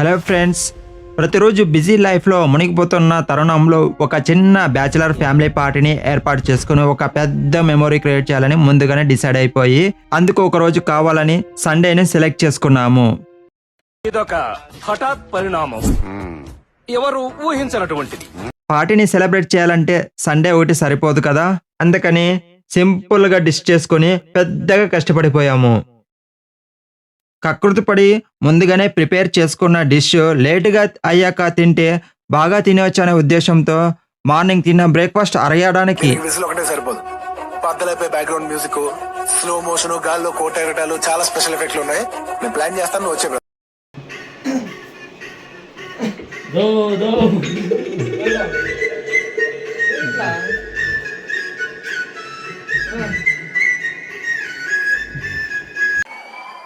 Hello friends ప్రతిరోజు busy లైఫ్లో మునిగిపోతున్న తరుణంలో ఒక చిన్న బ్యాచిలర్ ఫ్యామిలీ పార్టీని ఏర్పాటు చేసుకుని ఒక పెద్ద మెమొరీ క్రియేట్ చేయాలని ముందుగానే డిసైడ్ అయిపోయి అందుకు ఒక రోజు కావాలని సండేని సెలెక్ట్ చేసుకున్నాము. ఇదొక హఠాత్ పరిణామం. ఎవరు ఊహించినటువంటిది. పార్టీని సెలబ్రేట్ చేయాలంటే సండే ఒకటి సరిపోదు కదా? అందుకని సింపుల్గా డిష్ చేసుకుని పెద్దగా కష్టపడిపోయాము. కకృతి పడి ముందుగానే ప్రిపేర్ చేసుకున్న డిష్ లేటుగా అయ్యాక తింటే బాగా తినవచ్చు అనే ఉద్దేశంతో మార్నింగ్ తిన్న బ్రేక్ఫాస్ట్ అరగడానికి విజిల్ ఒకటే సరిపోదు. పద్దలైపోయి బ్యాక్గ్రౌండ్ మ్యూజిక్ స్లో మోషన్ గాల్లో కోట ఎగటాలు చాలా స్పెషల్ ఎఫెక్ట్లు ఉన్నాయి. నేను ప్లాన్ చేస్తాను వచ్చే.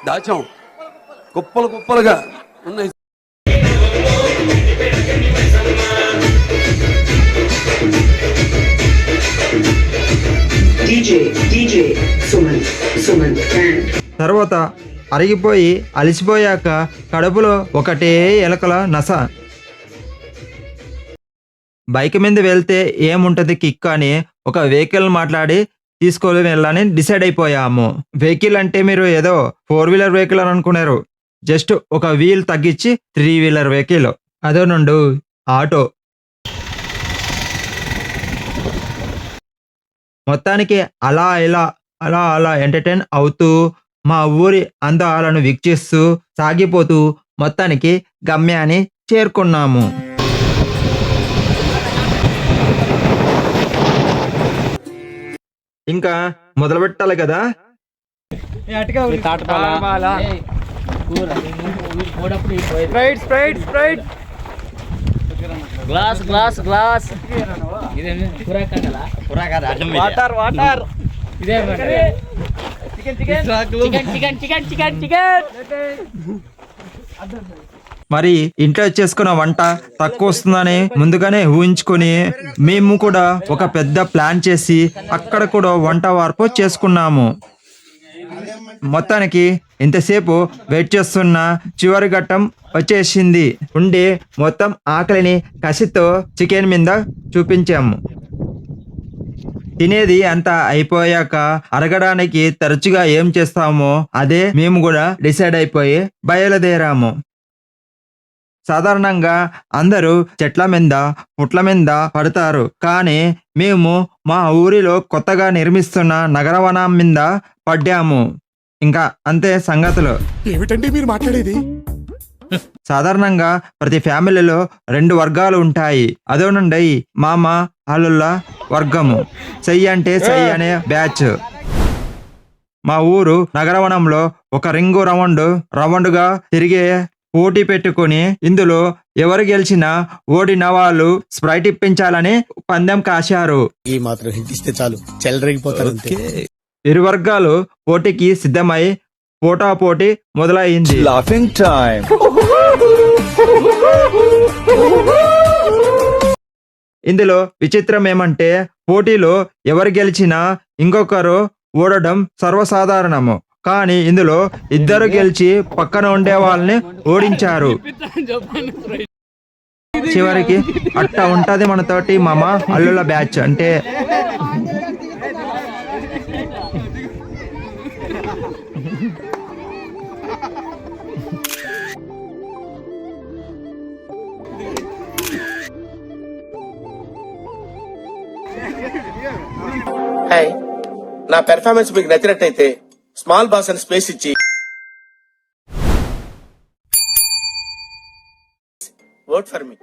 దాచాం కుప్పలు కుప్పలుగా ఉన్నాయి. DJ, DJ, Suman, Suman, and తర్వాత అరిగిపోయి అలసిపోయాక కడుపులో ఒకటే ఎలకల నస. బైక్ మీద వెళ్తే ఏముంటది కిక్ అని ఒక వెహికల్ మాట్లాడి తీసుకొని వెళ్ళాలని డిసైడ్ అయిపోయాము. వెహికల్ అంటే మీరు ఏదో ఫోర్ వీలర్ వెహికల్ అని అనుకున్నారు. జస్ట్ ఒక వీల్ తగ్గించి త్రీ వీలర్ వెహికల్. అదే నుండు ఆటో. మొత్తానికి అలా ఇలా అలా అలా ఎంటర్టైన్ అవుతూ మా ఊరి అందాలను వీక్షిస్తూ సాగిపోతూ మొత్తానికి గమ్యాన్ని చేరుకున్నాము. ఇంకా మొదలు పెట్టాలి కదా glass glass glass. Water water. ఇదే chicken chicken chicken chicken chicken chicken. మరి ఇంట్లో చేసుకున్న వంట తక్కువ వస్తుందని ముందుగానే ఊహించుకొని మేము కూడా ఒక పెద్ద ప్లాన్ చేసి అక్కడ కూడా వంట వార్పు చేసుకున్నాము. మొత్తానికి ఇంతసేపు వెయిట్ చేస్తున్న చివరి ఘట్టం వచ్చేసింది. ఉండి మొత్తం ఆకలిని కసితో చికెన్ మీద చూపించాము. తినేది అంతా అయిపోయాక అరగడానికి తరచుగా ఏం చేస్తామో అదే మేము కూడా డిసైడ్ అయిపోయి బయలుదేరాము. సాధారణంగా అందరూ చెట్ల మీద పుట్ల మీద పడతారు. కానీ మేము మా ఊరిలో కొత్తగా నిర్మిస్తున్న నగరవనం మీద పడ్డాము. ఇంకా అంతే సంగతులు. ఏమిటండి మీరు మాట్లాడేది? సాధారణంగా ప్రతి ఫ్యామిలీలో రెండు వర్గాలు ఉంటాయి. అదోనుండయి మామ అల్లుళ్ళ వర్గము. చెయ్యి అంటే చెయ్యి అనే బ్యాచ్. మా ఊరు నగరవనంలో ఒక రింగు రౌండ్ రౌండ్గా తిరిగే పోటీ పెట్టుకుని ఇందులో ఎవరు గెలిచినా ఓడిన వాళ్ళు స్ప్రైట్ ఇప్పించాలని పందెం కాశారు. ఈ మాత్రం చాలు. చెలరేగిపోతారు అంతే. ఇరు వర్గాలు పోటీకి సిద్ధమై పోటా పోటీ మొదలైంది. Laughing time. ఇందులో విచిత్రం ఏమంటే పోటీలో ఎవరు గెలిచినా ఇంకొకరు ఓడడం సర్వసాధారణము. కానీ ఇందులో ఇద్దరు గెలిచి పక్కన ఉండే వాళ్ళని ఓడించారు. చివరికి అట్ట ఉంటది మనతోటి మామ అల్లుల బ్యాచ్. అంటే హాయ్ నా పెర్ఫార్మెన్స్ మీకు నచ్చినట్టయితే స్మాల్ బాస్ అని స్పేస్ ఇచ్చి ఓట్ ఫర్ మీ